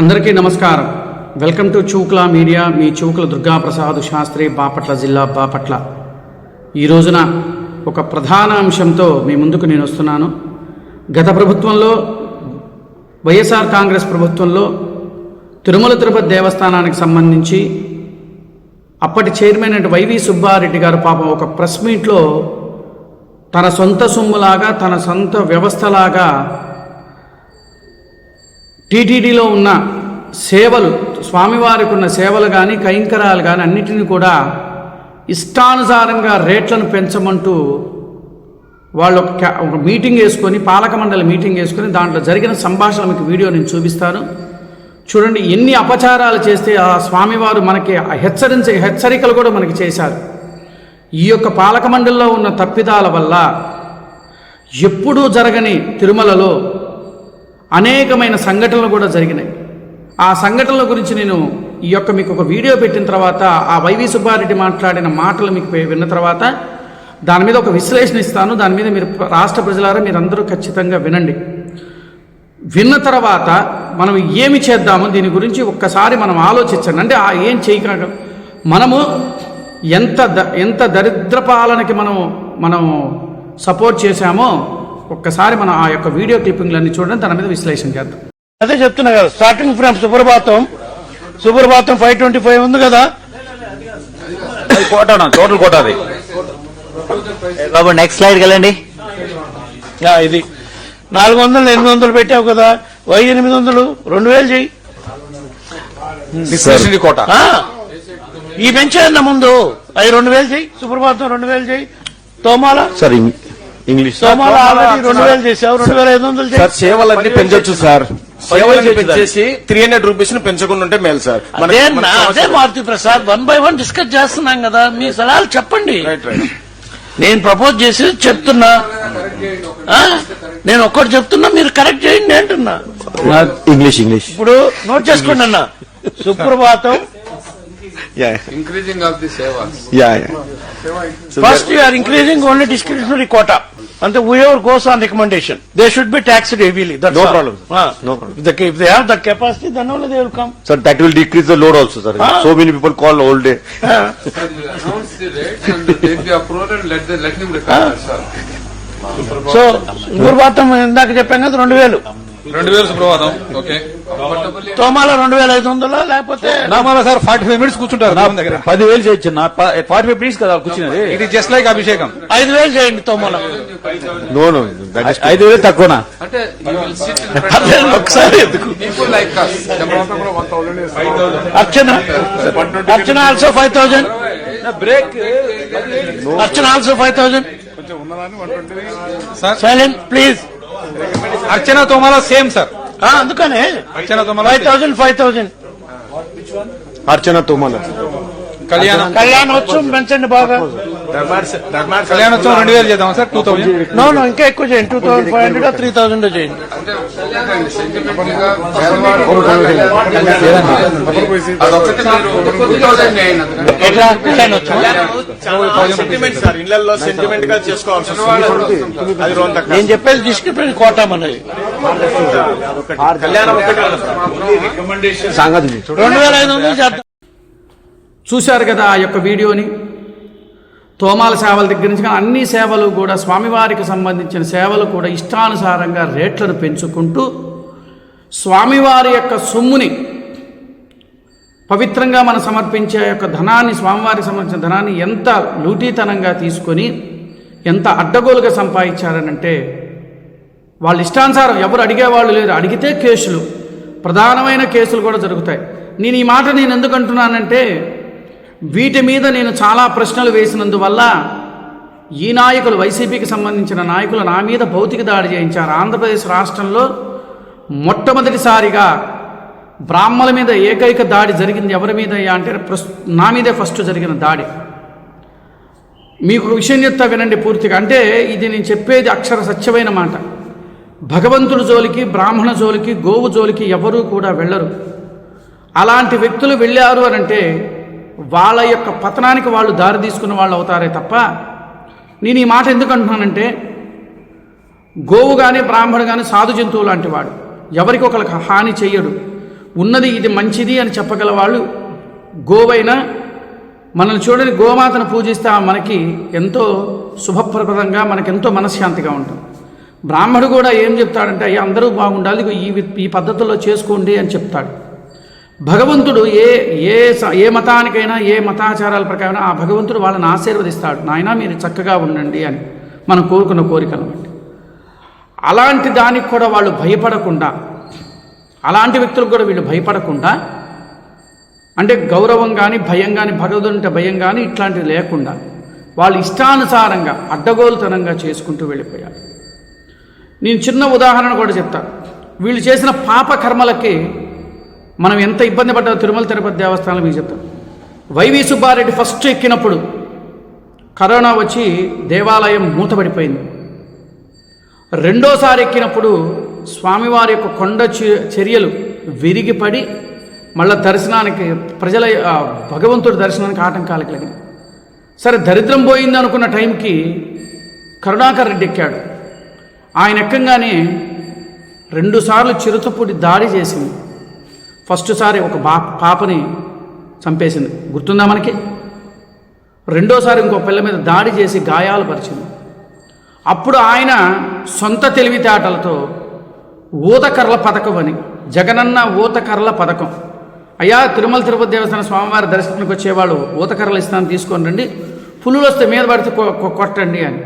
అందరికీ నమస్కారం. Welcome to Chukula media మీ చూకుల దుర్గాప్రసాద్ శాస్త్రి బాపట్ల జిల్లా బాపట్ల. ఈ రోజున ఒక ప్రధాన అంశంతో మీ ముందుకు నేను వస్తున్నాను. గత ప్రభుత్వంలో వైఎస్ఆర్ కాంగ్రెస్ ప్రభుత్వంలో తిరుమల తిరుపతి దేవస్థానానికి సంబంధించి అప్పటి చైర్మన్ అంటే వైవి సుబ్బారెడ్డి గారు పాపం ఒక ప్రెస్ మీట్లో తన సొంత సొమ్ములాగా తన సొంత వ్యవస్థలాగా టీటీడీలో ఉన్న సేవలు స్వామివారికి ఉన్న సేవలు కానీ కైంకరాలు కానీ అన్నిటిని కూడా ఇష్టానుసారంగా రేట్లను పెంచమంటూ వాళ్ళు ఒక ఒక మీటింగ్ వేసుకొని పాలక మండలి మీటింగ్ వేసుకొని దాంట్లో జరిగిన సంభాషణ మీకు వీడియో నేను చూపిస్తాను. చూడండి ఎన్ని అపచారాలు చేస్తే ఆ స్వామివారు మనకి హెచ్చరించే హెచ్చరికలు కూడా మనకి చేశారు. ఈ యొక్క పాలక మండలిలో ఉన్న తప్పిదాల వల్ల ఎప్పుడూ జరగని తిరుమలలో అనేకమైన సంఘటనలు కూడా జరిగినాయి. ఆ సంఘటనల గురించి నేను ఈ యొక్క మీకు ఒక వీడియో పెట్టిన తర్వాత ఆ వైవి సుబ్బారెడ్డి మాట్లాడిన మాటలు మీకు విన్న తర్వాత దాని మీద ఒక విశ్లేషణ ఇస్తాను. దాని మీద మీరు రాష్ట్ర ప్రజలారా మీరందరూ ఖచ్చితంగా వినండి. విన్న తర్వాత మనం ఏమి చేద్దాము దీని గురించి ఒక్కసారి మనం ఆలోచించండి. అంటే ఆ ఏం చేయక మనము ఎంత ద ఎంత దరిద్ర పాలనకి మనం మనం సపోర్ట్ చేశామో ఒక్కసారి మనం ఆ యొక్క వీడియో క్లిప్పింగ్లన్నీ చూడండి దాని మీద విశ్లేషణ చేద్దాం. అదే చెప్తున్నా కదా starting from Suprabhatam. Suprabhatam five twenty five ఉంది కదా? అది కోట టోటల్ కోట అది. బాబు నెక్స్ట్ స్లైడ్ యా, ఇది. నాలుగు వందలు ఎనిమిది వందలు పెట్టావు కదా వై ఎనిమిది వందలు? రెండు వేలు చెయ్యి. కోట ఆ, ఈ పెంచాయన్న ముందు? అవి రెండు వేలు చెయ్యి. సుప్రభాతం రెండు వేలు చెయ్యి. తోమాల. సార్ ఇంగ్లీష్ తోమాల ఆల్రెడీ రెండు వేలు చేసావు రెండు వేల ఐదు వందలు సార్ సేవలన్నీ పెంచొచ్చు సార్. పెంచొచ్చు పెంచేసి త్రీ హండ్రెడ్ రూపీస్ని పెంచకుండా ఉంటే మేలు సార్. అదే Maruti Prasad one by one discuss చేస్తున్నాం కదా. మీ సలహాలు చెప్పండి. రైట్ రైట్ నేను ప్రపోజ్ చేసి చెప్తున్నా? నేను ఒక్కటి చెప్తున్నా మీరు కరెక్ట్ చేయండి అంటున్నా. English English. ఇప్పుడు నోట్ చేసుకోండి అన్న. Suprabhatam. Of the sevas. Yeah first you are increasing only discretionary quota అంటే we ever goes on recommendation they should be taxed heavily No problem. No problem. If they have that capacity then only they will come sir that will decrease the load also sir Ah. So many people call old day Sir, you announce the rates and take the approval and let the, let him recover, sir. సో సుప్రభాతం ఇందాక చెప్పాం కదా రెండు వేలు రెండు వేలు సుప్రభాతం okay. తోమాల రెండు వేల ఐదు వందలా లేకపోతే నామాల సార్ ఫార్టీ ఫైవ్ మినిట్స్ కూర్చుంటారు దేవుని దగ్గర. పదివేలు చేయొచ్చు నా ఫార్టీ ఫైవ్ ప్లీజ్ కదా కూర్చున్నది ఇట్ ఈస్ జస్ట్ లైక్ అభిషేకం. ఐదు వేలు చేయండి తోమాల. నో నో ఇస్ ఐదు వేలు తక్కువనా? అంటే ఒకసారి ఎందుకు? people like us. Archana? Archana also five thousand break Archana also five thousand sir silent please Archana Thomala same sir. అందుకనే. Archana Thomala five thousand five thousand Archana Thomala. Kalyanam. Kalyanotsavam పెంచండి బాగా. కళ్యాణోత్సవం రెండు వేలు చేద్దాం sir? Two thousand no no ఇంకా ఎక్కువ చేయండి. Two thousand five hundred three thousand చేయండి. సెంటిమెంట్ సార్ ఇళ్ళలో సెంటిమెంట్గా చేసుకోవాల్సి నేను చెప్పేది డిస్క్రిప్షన్ కోటం అనేది రెండు వేల ఐదు వందలు చేద్దాం. చూశారు కదా ఆ యొక్క వీడియోని? తోమాల సేవల దగ్గర నుంచి కానీ అన్ని సేవలు కూడా స్వామివారికి సంబంధించిన సేవలు కూడా ఇష్టానుసారంగా రేట్లను పెంచుకుంటూ స్వామివారి యొక్క సొమ్ముని పవిత్రంగా మనం సమర్పించే యొక్క ధనాన్ని స్వామివారికి సంబంధించిన ధనాన్ని ఎంత లూటీతనంగా తీసుకొని ఎంత అడ్డగోలుగా సంపాదించారనంటే వాళ్ళ ఇష్టానుసారం ఎవరు అడిగేవాళ్ళు లేరు. అడిగితే కేసులు. ప్రధానమైన కేసులు కూడా జరుగుతాయి. నేను ఈ మాట నేను ఎందుకు అంటున్నానంటే వీటి మీద నేను చాలా ప్రశ్నలు వేసినందువల్ల ఈ నాయకులు వైసీపీకి సంబంధించిన నాయకులు నా మీద భౌతిక దాడి చేయించారు. ఆంధ్రప్రదేశ్ రాష్ట్రంలో మొట్టమొదటిసారిగా బ్రాహ్మణుల మీద ఏకైక దాడి జరిగింది ఎవరి మీద అంటే ప్రస్- నా మీదే ఫస్ట్ జరిగిన దాడి. మీకు విషయం చెప్తా వినండి పూర్తిగా. అంటే ఇది నేను చెప్పేది అక్షర సత్యమైన మాట. భగవంతుడి జోలికి బ్రాహ్మణ జోలికి గోవు జోలికి ఎవరూ కూడా వెళ్ళరు. అలాంటి వ్యక్తులు వెళ్ళారు అని అంటే వాళ్ళ యొక్క పతనానికి వాళ్ళు దారి తీసుకున్న వాళ్ళు అవుతారే తప్ప నేను ఈ మాట ఎందుకు అంటున్నానంటే గోవు కానీ బ్రాహ్మడు కానీ సాధు జంతువు లాంటి వాడు. ఎవరికి ఒకరికి హాని చెయ్యడు. ఉన్నది ఇది మంచిది అని చెప్పగల వాళ్ళు గోవైనా మనల్ని చూడని గోమాతను పూజిస్తే మనకి ఎంతో శుభప్రదంగా మనకెంతో మనశ్శాంతిగా ఉంటుంది. బ్రాహ్మడు కూడా ఏం చెప్తాడంటే అయ్యా అందరూ బాగుండాలి ఈ ఈ పద్ధతుల్లో చేసుకోండి అని చెప్తాడు. భగవంతుడు ఏ ఏ ఏ మతానికైనా ఏ మతాచారాల ప్రకారం ఆ భగవంతుడు వాళ్ళని ఆశీర్వదిస్తాడు. నాయన మీరు చక్కగా ఉండండి అని మనం కోరుకున్న కోరికలు అలాంటి దానికి కూడా వాళ్ళు భయపడకుండా అలాంటి వ్యక్తులకు కూడా వీళ్ళు భయపడకుండా అంటే గౌరవం కానీ భయం కానీ భగవదుంటే భయం కానీ ఇట్లాంటివి లేకుండా వాళ్ళు ఇష్టానుసారంగా అడ్డగోలుతనంగా చేసుకుంటూ వెళ్ళిపోయారు. నేను చిన్న ఉదాహరణ కూడా చెప్తాను. వీళ్ళు చేసిన పాపకర్మలకి మనం ఎంత ఇబ్బంది పడ్డా తిరుమల తిరుపతి దేవస్థానం మీకు చెప్తాం వైవి సుబ్బారెడ్డి ఫస్ట్ ఎక్కినప్పుడు కరోనా వచ్చి దేవాలయం మూతపడిపోయింది. రెండోసారి ఎక్కినప్పుడు స్వామివారి యొక్క కొండ చ- చర్యలు విరిగిపడి మళ్ళా దర్శనానికి ప్రజల భగవంతుడి దర్శనానికి ఆటంకాలు కలిగినాయి. సరే దరిద్రం పోయింది అనుకున్న టైంకి కరుణాకర్ రెడ్డి ఎక్కాడు. ఆయన ఎక్కంగానే రెండుసార్లు చిరుతపుడి దాడి చేసింది. ఫస్ట్ సారి ఒక బా పాపని చంపేసింది. గుర్తుందా మనకి? రెండోసారి ఇంకో పిల్ల మీద దాడి చేసి గాయాలు పరిచింది అప్పుడు ఆయన సొంత తెలివితేటలతో ఊతకర్ల పథకం అని జగనన్న ఊతకర్ల పథకం. అయ్యా తిరుమల తిరుపతి దేవస్థాన స్వామివారి దర్శనానికి వచ్చేవాళ్ళు ఊతకర్రలు ఇస్తాను తీసుకొని రండి పులులు వస్తే మీద పడితే కొ- కొట్టండి అని.